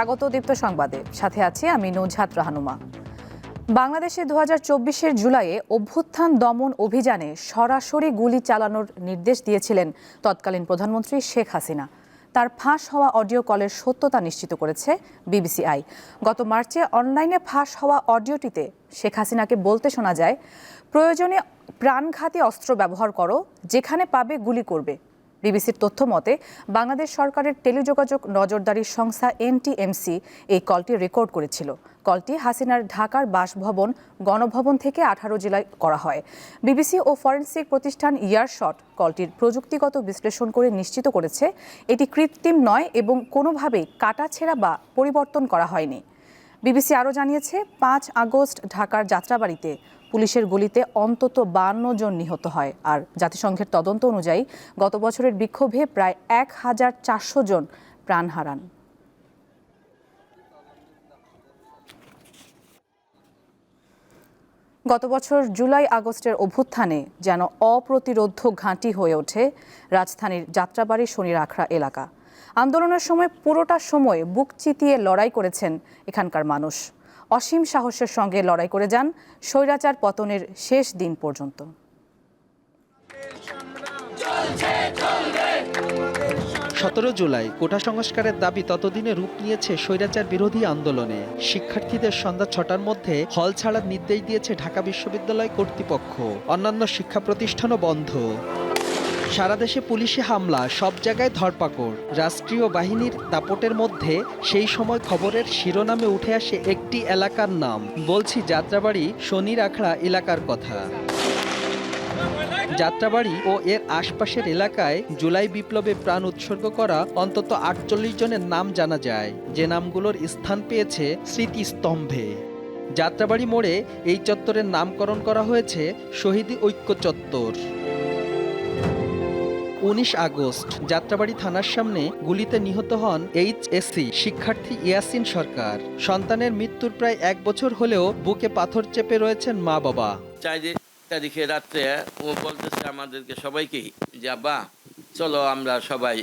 স্বাগত দীপ্ত সংবাদে। সাথে আছি আমি নুজহাত রাহানুমা। বাংলাদেশে দু হাজার জুলাইয়ে অভ্যুত্থান দমন অভিযানে সরাসরি গুলি চালানোর নির্দেশ দিয়েছিলেন তৎকালীন প্রধানমন্ত্রী শেখ হাসিনা। তার ফাঁস হওয়া অডিও কলের সত্যতা নিশ্চিত করেছে বিবিসিআই। গত মার্চে অনলাইনে ফাঁস হওয়া অডিওটিতে শেখ হাসিনাকে বলতে শোনা যায়, প্রয়োজনে প্রাণঘাতী অস্ত্র ব্যবহার করো, যেখানে পাবে গুলি করবে। বিবিসির তথ্য মতে, বাংলাদেশ সরকারের টেলিযোগাযোগ নজরদারি সংস্থা এনটিএমসি এই কলটি রেকর্ড করেছিল। কলটি হাসিনার ঢাকার বাসভবন গণভবন থেকে আঠারো জেলায় করা হয়। বিবিসি ও ফরেন্সিক প্রতিষ্ঠান ইয়ারশট কলটির প্রযুক্তিগত বিশ্লেষণ করে নিশ্চিত করেছে, এটি কৃত্রিম নয় এবং কোনোভাবেই কাটাছেঁড়া বা পরিবর্তন করা হয়নি। বিবিসি আরও জানিয়েছে, পাঁচ আগস্ট ঢাকার যাত্রাবাড়িতে পুলিশের গুলিতে অন্তত বান্ন জন নিহত হয়। আর জাতিসংঘের তদন্ত অনুযায়ী গত বছরের বিক্ষোভে প্রায় এক হাজার চারশো জন প্রাণ হারান। গত বছর জুলাই আগস্টের অভ্যুত্থানে যেন অপ্রতিরোধ্য ঘাঁটি হয়ে ওঠে রাজধানীর যাত্রাবাড়ি শনির আখড়া এলাকা। আন্দোলনের সময় পুরোটা সময় বুক চিতিয়ে লড়াই করেছেন এখানকার মানুষ। অসীম সাহসের সঙ্গে লড়াই করে যান স্বৈরাচার পতনের শেষ দিন পর্যন্ত। সতেরো জুলাই, কোটা সংস্কারের দাবি ততদিনে রূপ নিয়েছে স্বৈরাচার বিরোধী আন্দোলনে। শিক্ষার্থীদের সন্ধ্যা ছটার মধ্যে হল ছাড়ার নির্দেশ দিয়েছে ঢাকা বিশ্ববিদ্যালয় কর্তৃপক্ষ। অন্যান্য শিক্ষা প্রতিষ্ঠানও বন্ধ। সারা দেশে পুলিশি হামলা, সব জায়গায় ধরপাকড়। রাষ্ট্রীয় বাহিনীর দাপটের মধ্যে সেই সময় খবরের শিরোনামে উঠে আসে একটি এলাকার নাম। বলছি যাত্রাবাড়ি শনির আখড়া এলাকার কথা। যাত্রাবাড়ি ও এর আশপাশের এলাকায় জুলাই বিপ্লবে প্রাণ উৎসর্গ করা অন্তত আটচল্লিশ জনের নাম জানা যায়। যে নামগুলোর স্থান পেয়েছে স্মৃতিস্তম্ভে। যাত্রাবাড়ি মোড়ে এই চত্বরের নামকরণ করা হয়েছে শহীদি ঐক্য চত্বর। উনিশ আগস্ট, যাত্রাবাড়ি থানার সামনে গুলিতে নিহত হন এইচ এইচএসসি শিক্ষার্থী ইয়াসিন সরকার। সন্তানের মৃত্যুর প্রায় এক বছর হলেও বুকে পাথর চেপে রয়েছেন মা বাবা চার তারিখে রাত্রে ও বলতেছে আমাদেরকে সবাইকেই যে, আব্বা, চলো আমরা সবাই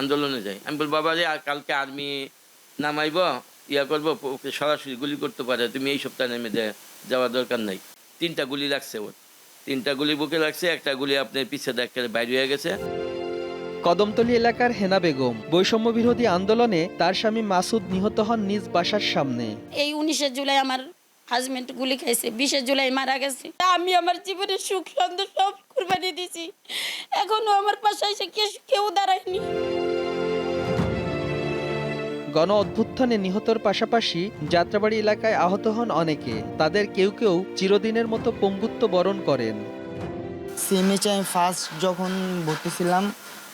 আন্দোলনে যাই। আমি বল বাবা রে কালকে আর্মি নামাইব, ইয়া করব, ওকে সরাসরি গুলি করতে পারে, তুমি এই সপ্তাহে নেমে যাওয়ার দরকার নাই। তিনটা গুলি লাগছে ওর। তিনটা গুলি বুকে লাগছে একটা গুলি আপনার পিছে দেখে বাইরে হয়ে গেছে। কদমতলী এলাকার হেনা বেগম বৈষম্য বিরোধী আন্দোলনে তার স্বামী মাসুদ নিহত হন নিজ বাসার সামনে। এই উনিশে জুলাই আমার হাজবেন্ড গুলি খাইছে বিশে জুলাই মারা গেছে। আমি আমার জীবনের সুখ সন্দেহ সব কুরবানি দিছি। এখনও আমার পাশে এসে কে- কেউ দাঁড়ায়নি। গণ অভ্যুত্থানে নিহতর পাশাপাশি যাত্রাবাড়ি এলাকায় আহত হন অনেকে। তাদের কেউ কেউ চিরদিনের মতো পঙ্গুত্ব বরণ করেন। সিএমএইচে আমি ফার্স্ট যখন ভর্তি ছিলাম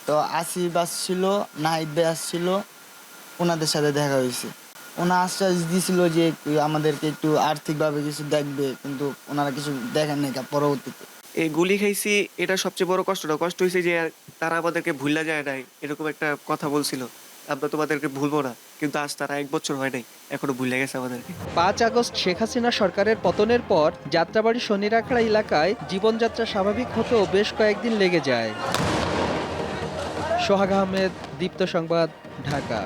তো আসি বাস ছিল নাহিদ ভাই আসছিল ওনাদের সাথে দেখা হয়েছে। ওনা আশ্বাস দিয়েছিল যে আমাদেরকে একটু আর্থিকভাবে কিছু দেখবে কিন্তু ওনারা কিছু দেখেন নাই পরবর্তীতে। এই গুলি খাইছি এটা সবচেয়ে বড় কষ্টটা। কষ্ট হয়েছে যে তারা আমাদেরকে ভুলা যায় নাই এরকম একটা কথা বলছিল। আমরা তোমাদেরকে ভুলবো না। কিন্তু আজ তারা এক বছর হয় নাই, এখনও ভুলে গেছে আমাদেরকে। পাঁচ আগস্ট শেখ হাসিনা সরকারের পতনের পর যাত্রাবাড়ি শনিরাখড়া এলাকায় জীবনযাত্রা স্বাভাবিক হতেও বেশ কয়েকদিন লেগে যায়। সোহাগ আহমেদ, দীপ্ত সংবাদ, ঢাকা।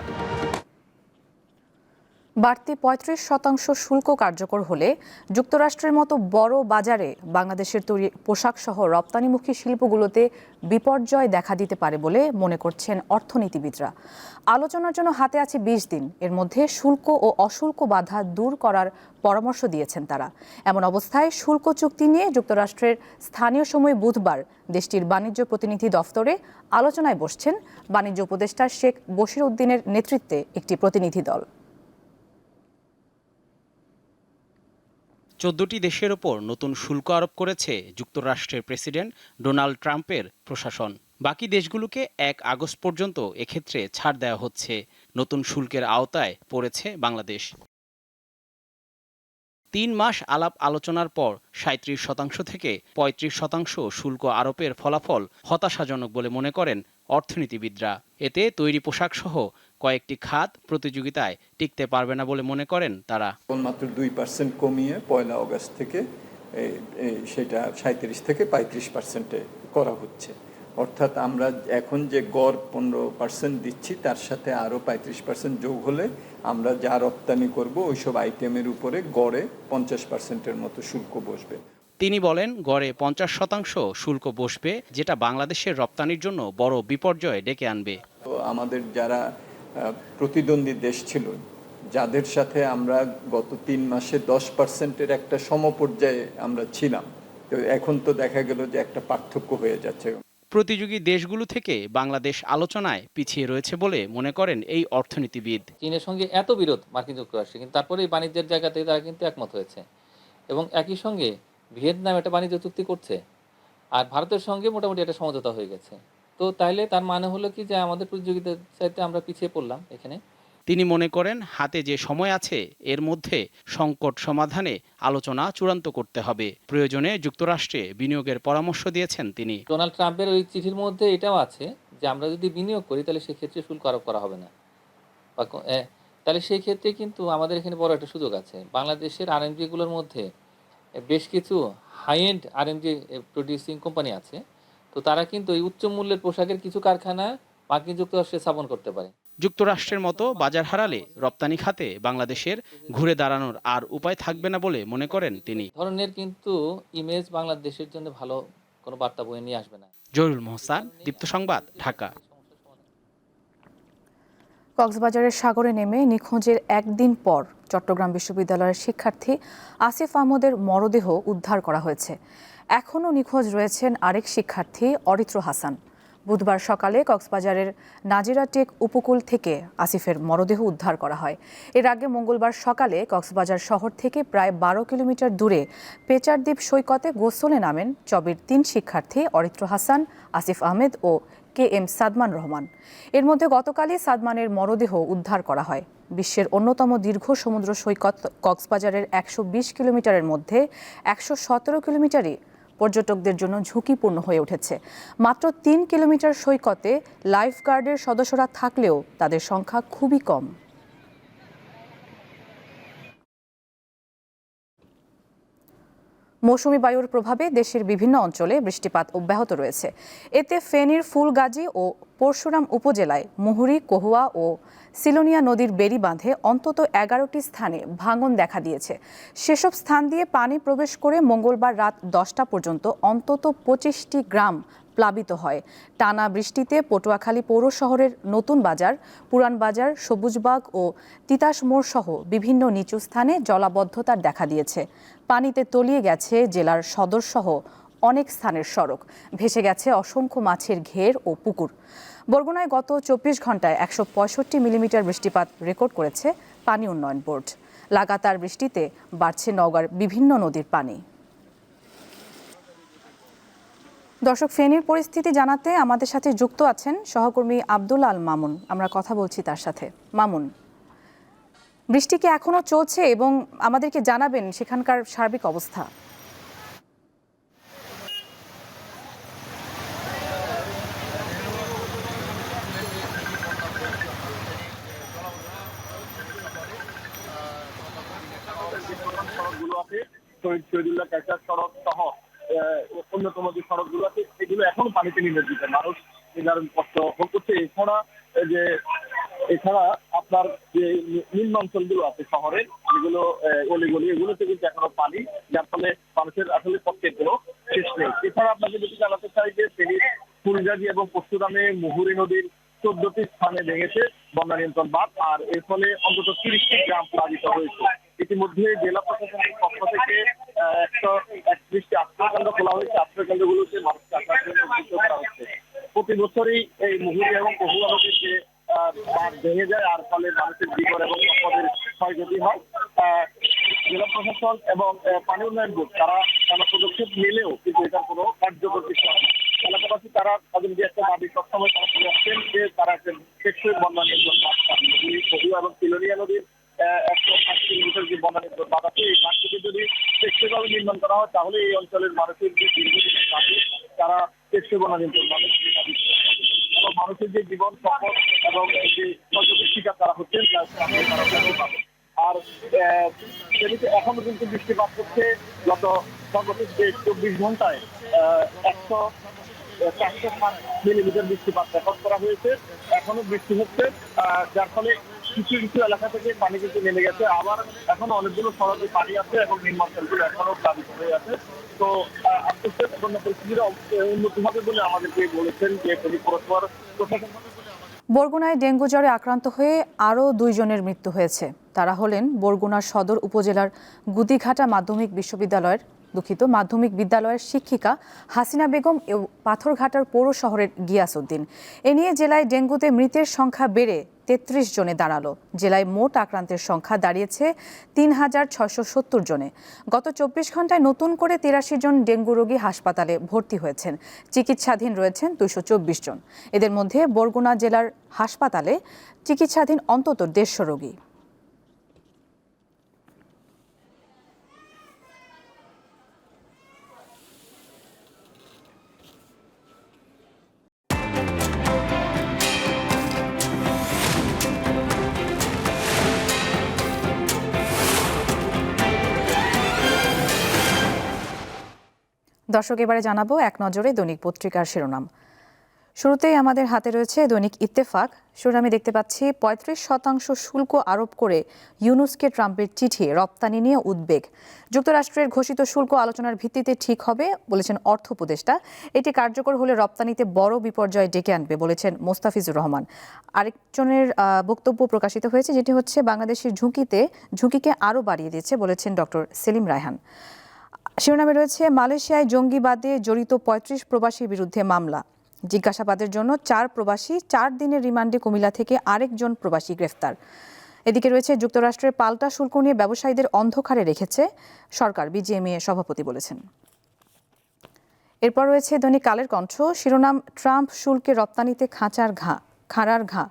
বাড়তি পঁয়ত্রিশ শতাংশ শুল্ক কার্যকর হলে যুক্তরাষ্ট্রের মতো বড় বাজারে বাংলাদেশের তৈরি পোশাক সহ রপ্তানিমুখী শিল্পগুলোতে বিপর্যয় দেখা দিতে পারে বলে মনে করছেন অর্থনীতিবিদরা। আলোচনার জন্য হাতে আছে বিশ দিন। এর মধ্যে শুল্ক ও অশুল্ক বাধা দূর করার পরামর্শ দিয়েছেন তারা। এমন অবস্থায় শুল্ক চুক্তি নিয়ে যুক্তরাষ্ট্রের স্থানীয় সময় বুধবার দেশটির বাণিজ্য প্রতিনিধি দফতরে আলোচনায় বসছেন বাণিজ্য উপদেষ্টা শেখ বশির উদ্দিনের নেতৃত্বে একটি প্রতিনিধি দল। চোদ্দটি দেশের ওপর নতুন শুল্ক আরোপ করেছে যুক্তরাষ্ট্রের প্রেসিডেন্ট ডোনাল্ড ট্রাম্পের প্রশাসন। বাকি দেশগুলোকে এক আগস্ট পর্যন্ত এক্ষেত্রে ছাড় দেওয়া হচ্ছে। নতুন শুল্কের আওতায় পড়েছে বাংলাদেশ। তিন মাস আলাপ আলোচনার পর সাঁত্রিশ শতাংশ থেকে ৩৫ শতাংশ শুল্ক আরোপের ফলাফল হতাশাজনক বলে মনে করেন অর্থনীতিবিদরা। এতে তৈরি পোশাক সহ কয়েকটি খাত প্রতিযোগিতায় টিকতে পারবে না বলে মনে করেন তারা। মাত্র দুই পার্সেন্ট কমিয়ে পয়লা অগস্ট থেকে সেটা সাঁত্রিশ থেকে পঁয়ত্রিশ পার্সেন্টে করা হচ্ছে। অর্থাৎ আমরা এখন যে গড় পনেরো পার্সেন্ট দিচ্ছি তার সাথে আরও পঁয়ত্রিশ পার্সেন্ট যোগ হলে আমরা যা রপ্তানি করব ওইসব আইটেমের উপরে গড়ে পঞ্চাশ পার্সেন্টের মতো শুল্ক বসবে। তিনি বলেন গড়ে পঞ্চাশ শতাংশ শুল্ক বসবে যেটা বাংলাদেশের রপ্তানির জন্য বড় বিপর্যয় ডেকে আনবে। তো আমাদের যারা প্রতিদ্বন্দ্বী দেশ ছিল। যাদের সাথে আমরা গত তিন মাসে দশ পার্সেন্টের একটা সমপর্যায়ে আমরা ছিলাম। তো এখন তো দেখা গেল যে একটা পার্থক্য হয়ে যাচ্ছে। প্রতিযোগী দেশগুলো থেকে বাংলাদেশ আলোচনায় পিছিয়ে রয়েছে বলে মনে করেন এই অর্থনীতিবিদ। চীনের সঙ্গে এত বিরোধ মার্কিন যুক্তরাষ্ট্রে কিন্তু তারপরে এই বাণিজ্যের জায়গাতে তারা কিন্তু একমত হয়েছে। এবং একই সঙ্গে ভিয়েতনাম একটা বাণিজ্য চুক্তি করছে। আর ভারতের সঙ্গে মোটামুটি একটা সমঝোতা হয়ে গেছে। তো তাইলে তার মানে হলো কি যে আমাদের প্রতিযোগিতার চাইতে আমরা পিছিয়ে পড়লাম এখানে। তিনি মনে করেন হাতে যে সময় আছে এর মধ্যে সংকট সমাধানে আলোচনা চূড়ান্ত করতে হবে। প্রয়োজনে যুক্তরাষ্ট্রে বিনিয়োগের পরামর্শ দিয়েছেন তিনি। ডোনাল্ড ট্রাম্পের ওই চিঠির মধ্যে এটাও আছে যে আমরা যদি বিনিয়োগ করি তাহলে সেক্ষেত্রে শুল্ক আরোপ করা হবে না। বা তাহলে সেই ক্ষেত্রে কিন্তু আমাদের এখানে বড় একটা সুযোগ আছে। বাংলাদেশের আর আরএমজিগুলোর মধ্যে বেশ কিছু high end RMG producing company আছে। তো তারা কিন্তু এই উচ্চ মূল্যের পোশাকের কিছু কারখানা মার্কিন যুক্তরাষ্ট্রে স্থাপন করতে পারে। যুক্তরাষ্ট্রের মতো বাজার হারালে রপ্তানি খাতে বাংলাদেশের ঘুরে দাঁড়ানোর আর উপায় থাকবে না বলে মনে করেন তিনি। ধরনের কিন্তু ইমেজ বাংলাদেশের জন্য ভালো কোনো বার্তা বয়ে নিয়ে আসবে না। জহুরুল মোহসান দীপ্ত সংবাদ ঢাকা। কক্সবাজারের সাগরে নেমে নিখোঁজের একদিন পর চট্টগ্রাম বিশ্ববিদ্যালয়ের শিক্ষার্থী আসিফ আহমদের মরদেহ উদ্ধার করা হয়েছে। এখনও নিখোঁজ রয়েছেন আরেক শিক্ষার্থী, অরিত্র হাসান। বুধবার সকালে কক্সবাজারের নাজিরাটেক উপকূল থেকে আসিফের মরদেহ উদ্ধার করা হয়। এর আগে মঙ্গলবার সকালে কক্সবাজার শহর থেকে প্রায় বারো কিলোমিটার দূরে পেচারদ্বীপ সৈকতে গোসলে নামেন চবির তিন শিক্ষার্থী, অরিত্র হাসান, আসিফ আহমেদ ও কে এম সাদমান রহমান। এর মধ্যে গতকালই সাদমানের মরদেহ উদ্ধার করা হয়। বিশ্বের অন্যতম দীর্ঘ সমুদ্র সৈকত কক্সবাজারের একশো বিশ কিলোমিটারের মধ্যে একশো সতেরো কিলোমিটারই পর্যটকদের জন্য ঝুঁকিপূর্ণ হয়ে উঠেছে। মাত্র তিন কিলোমিটার সৈকতে লাইফ গার্ডের সদস্যরা থাকলেও তাদের সংখ্যা খুবই কম। মৌসুমি বায়ুর প্রভাবে দেশের বিভিন্ন অঞ্চলে বৃষ্টিপাত অব্যাহত রয়েছে। এতে ফেনীর ফুলগাজী ও পরশুরাম উপজেলায় মুহুরী, কহুয়া ও সিলোনিয়া নদীর বেড়ি বাঁধে অন্তত এগারোটি স্থানে ভাঙন দেখা দিয়েছে। সেসব স্থান দিয়ে পানি প্রবেশ করে মঙ্গলবার রাত দশটা পর্যন্ত অন্তত পঁচিশটি গ্রাম প্লাবিত হয়। টানা বৃষ্টিতে পটুয়াখালী পৌর শহরের নতুন বাজার, পুরান বাজার, সবুজবাগ ও তিতাস মোড় সহ বিভিন্ন নিচু স্থানে জলাবদ্ধতার দেখা দিয়েছে। পানিতে তলিয়ে গেছে জেলার সদর সহ অনেক স্থানের সড়ক। ভেসে গেছে অসংখ্য মাছের ঘের ও পুকুর। বরগুনায় গত চব্বিশ ঘন্টায় একশো পঁয়ষট্টি মিলিমিটার বৃষ্টিপাত রেকর্ড করেছে পানি উন্নয়ন বোর্ড। লাগাতার বৃষ্টিতে বাড়ছে নওগাঁর বিভিন্ন নদীর পানি। দর্শক, ফেনীর পরিস্থিতি জানাতে আমাদের সাথে যুক্ত আছেন সহকর্মী আব্দুল আল মামুন। আমরা কথা বলছি তার সাথে। মামুন, বৃষ্টি কি এখনও চলছে এবং আমাদেরকে জানাবেন সেখানকার সার্বিক অবস্থা? সড়ক সহ অন্যতম যে সড়কগুলো আছে, সেগুলো এখনও পানিতে নিমজ্জিত। মানুষ নির্ধারণ কষ্ট ভোগ করছে। এছাড়া যে, এছাড়া আপনার যে নি- নিম্ন অঞ্চলগুলো আছে শহরের যেগুলো অলিগলি, এগুলোতে কিন্তু এখনও পানি, যার ফলে মানুষের আসলে কষ্টের কোনো শেষ নেই। এছাড়া আপনাকে যদি জানাতে চাই যে ফেনীর ফুলগাজী এবং পরশুরামে মুহুরী নদীর চোদ্দটি স্থানে ভেঙেছে বন্যা নিয়ন্ত্রণ বাঁধ, আর এর ফলে অন্তত তিরিশটি গ্রাম প্লাবিত হয়েছে। ইতিমধ্যে জেলা প্রশাসনের পক্ষ থেকে হয়েছে মানুষকে আসার জন্য উদ্বুদ্ধ করা হচ্ছে প্রতি বছরই এই মুহুরী এবং বহুয়া যে ভেঙে যায়, আর ফলে মানুষের জীবন এবং সম্পদের ক্ষয়ক্ষতি হয় জেলা প্রশাসন এবং পানি উন্নয়ন বোর্ড, তারা নানা পদক্ষেপ নিলেও কিন্তু এটার কোনো কার্যকর কিছু। এলাকাবাসী তারা তাদের যে একটা দাবি, সবসময় তারা করে আসছেন যে তারা একটা টেকসই বন্যা নিয়ন্ত্রণ বাঁধ এবং তিলোনিয়া নদীর একশো ষাট কিলোমিটার যে বন্যা নিয়ন্ত্রণ বাঁধ আছে টেকসইভাবে নির্মাণ করা হয়, তাহলে এই অঞ্চলের মানুষের যে তারা নিয়ন্ত্রণ বাঁধের দাবি এবং মানুষের যে জীবন, সম্পদ এবং যে শিকার তারা হচ্ছেন আর সেদিকে এখনও কিন্তু বৃষ্টিপাত হচ্ছে, গত সর্বোচ্চ যে চব্বিশ ঘন্টায় একশো চারশো ষাট মিলিমিটার বৃষ্টিপাত রেকর্ড করা হয়েছে। এখনও বৃষ্টি হচ্ছে যার ফলে কিছু কিছু এলাকা থেকে পানি কিন্তু নেমে গেছে। আবার এখনও অনেকগুলো সড়কে পানি আছে এবং নির্মাণগুলো এখনও প্লাবিত হয়ে আছে। তো আস্তে আস্তে বন্যা পরিস্থিতির উন্নতি হবে বলে আমাদেরকে বলেছেন যে ফেনী পৌরসভার প্রশাসন। বরগুনায় ডেঙ্গু জ্বরে আক্রান্ত হয়ে আরও দুইজনের মৃত্যু হয়েছে। তারা হলেন বরগুনার সদর উপজেলার গুদিঘাটা মাধ্যমিক বিশ্ববিদ্যালয়ের দুঃখিত, মাধ্যমিক বিদ্যালয়ের শিক্ষিকা হাসিনা বেগম ও পাথরঘাটার পৌর শহরের গিয়াসউদ্দিন। এ নিয়ে জেলায় ডেঙ্গুতে মৃতের সংখ্যা বেড়ে তেত্রিশ জনে দাঁড়াল। জেলায় মোট আক্রান্তের সংখ্যা দাঁড়িয়েছে তিন হাজার ছয়শো সত্তর জনে। গত চব্বিশ ঘন্টায় নতুন করে তিরাশি জন ডেঙ্গু রোগী হাসপাতালে ভর্তি হয়েছেন। চিকিৎসাধীন রয়েছেন দুইশো চব্বিশ জন। এদের মধ্যে বরগুনা জেলার হাসপাতালে চিকিৎসাধীন অন্তত দেড়শো রোগী। দর্শক, এবারে জানাব এক নজরে দৈনিক পত্রিকার শিরোনাম। শুরুতেই আমাদের হাতে রয়েছে দৈনিক ইত্তেফাক। শিরোনামে দেখতে পাচ্ছি, পঁয়ত্রিশ শতাংশ শুল্ক আরোপ করে ইউনুসকে ট্রাম্পের চিঠি, রপ্তানি নিয়ে উদ্বেগ। যুক্তরাষ্ট্রের ঘোষিত শুল্ক আলোচনার ভিত্তিতে ঠিক হবে বলেছেন অর্থ উপদেষ্টা। এটি কার্যকর হলে রপ্তানিতে বড় বিপর্যয় ডেকে আনবে বলেছেন মোস্তাফিজুর রহমান। আরেকজনের বক্তব্য প্রকাশিত হয়েছে, যেটি হচ্ছে বাংলাদেশের ঝুঁকিতে, ঝুঁকিকে আরও বাড়িয়ে দিয়েছে বলেছেন ডক্টর সেলিম রায়হান। শিরোনামে রয়েছে মালয়েশিয়ায় জঙ্গিবাদে জড়িত পঁয়ত্রিশ প্রবাসীর বিরুদ্ধে মামলা। জিজ্ঞাসাবাদের জন্য চার প্রবাসী চার দিনের রিমান্ডে কুমিল্লা থেকে আরেকজন প্রবাসী গ্রেফতার। এদিকে রয়েছে যুক্তরাষ্ট্রের পাল্টা শুল্ক নিয়ে ব্যবসায়ীদের অন্ধকারে রেখেছে সরকার বিজিএমইএ সভাপতি বলেছেন। এরপর রয়েছে দৈনিক কালের কণ্ঠ, শিরোনাম, ট্রাম্প শুল্কে রপ্তানিতে খাঁচার ঘা খাড়ার ঘা।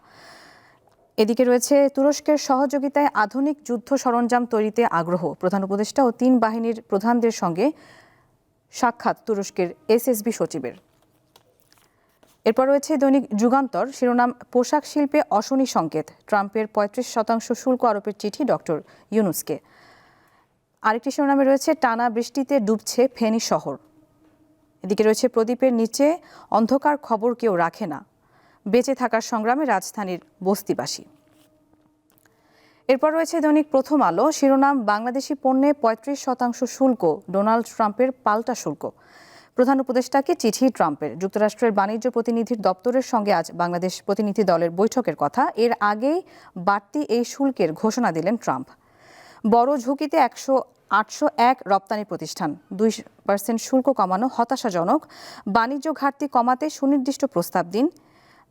এদিকে রয়েছে, তুরস্কের সহযোগিতায় আধুনিক যুদ্ধ সরঞ্জাম তৈরিতে আগ্রহ। প্রধান উপদেষ্টা ও তিন বাহিনীর প্রধানদের সঙ্গে সাক্ষাৎ তুরস্কের এসএসবি সচিবের। এরপর রয়েছে দৈনিক যুগান্তর, শিরোনাম পোশাক শিল্পে অশনি সংকেত। ট্রাম্পের পঁয়ত্রিশ শতাংশ শুল্ক আরোপের চিঠি ডক্টর ইউনুসকে। আরেকটি শিরোনামে রয়েছে, টানা বৃষ্টিতে ডুবছে ফেনী শহর। এদিকে রয়েছে, প্রদীপের নিচে অন্ধকার খবর কেউ রাখে না। বেঁচে থাকার সংগ্রামে রাজধানীর বস্তিবাসী। এরপর রয়েছে দৈনিক প্রথম আলো। শিরোনাম, বাংলাদেশি পণ্যে পঁয়ত্রিশ শতাংশ শুল্ক, ডোনাল্ড ট্রাম্পের পাল্টা শুল্ক। প্রধান উপদেষ্টাকে চিঠি ট্রাম্পের। যুক্তরাষ্ট্রের বাণিজ্য প্রতিনিধির দপ্তরের সঙ্গে আজ বাংলাদেশ প্রতিনিধি দলের বৈঠকের কথা। এর আগেই বাড়তি এই শুল্কের ঘোষণা দিলেন ট্রাম্প। বড় ঝুঁকিতে একশো, আটশো এক রপ্তানি প্রতিষ্ঠান। দুই পার্সেন্ট শুল্ক কমানো হতাশাজনক। বাণিজ্য ঘাটতি কমাতে সুনির্দিষ্ট প্রস্তাব দিন।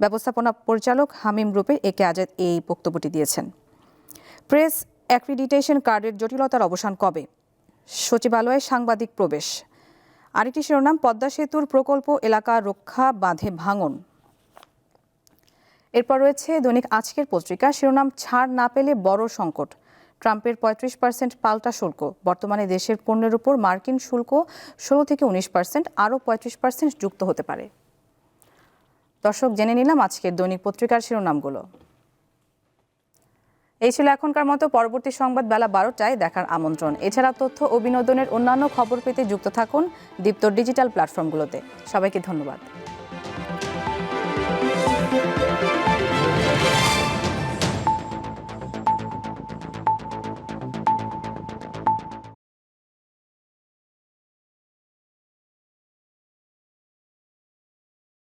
ব্যবস্থাপনা পরিচালক হামিম গ্রুপের একে আজাদ এই বক্তব্যটি দিয়েছেন। প্রেস অ্যাক্রিডিটেশন কার্ডের জটিলতার অবসান কবে? সচিবালয়ে সাংবাদিক প্রবেশ। আরেকটি শিরোনাম, পদ্মা সেতুর প্রকল্প এলাকা রক্ষা বাঁধে ভাঙন। এরপর রয়েছে দৈনিক আজকের পত্রিকা, শিরোনাম, ছাড় না পেলে বড় সংকট। ট্রাম্পের পঁয়ত্রিশ পার্সেন্ট পাল্টা শুল্ক। বর্তমানে দেশের পণ্যের উপর মার্কিন শুল্ক ষোলো থেকে উনিশ পার্সেন্ট, আরও পঁয়ত্রিশ পার্সেন্ট যুক্ত হতে পারে। দর্শক, জেনে নিলাম আজকের দৈনিক পত্রিকার শিরোনামগুলো। এই ছিল এখনকার মতো, পরবর্তী সংবাদ বেলা বারোটায় দেখার আমন্ত্রণ। এছাড়া তথ্য ও বিনোদনের অন্যান্য খবর পেতে যুক্ত থাকুন দীপ্ত ডিজিটাল প্ল্যাটফর্মগুলোতে। সবাইকে ধন্যবাদ।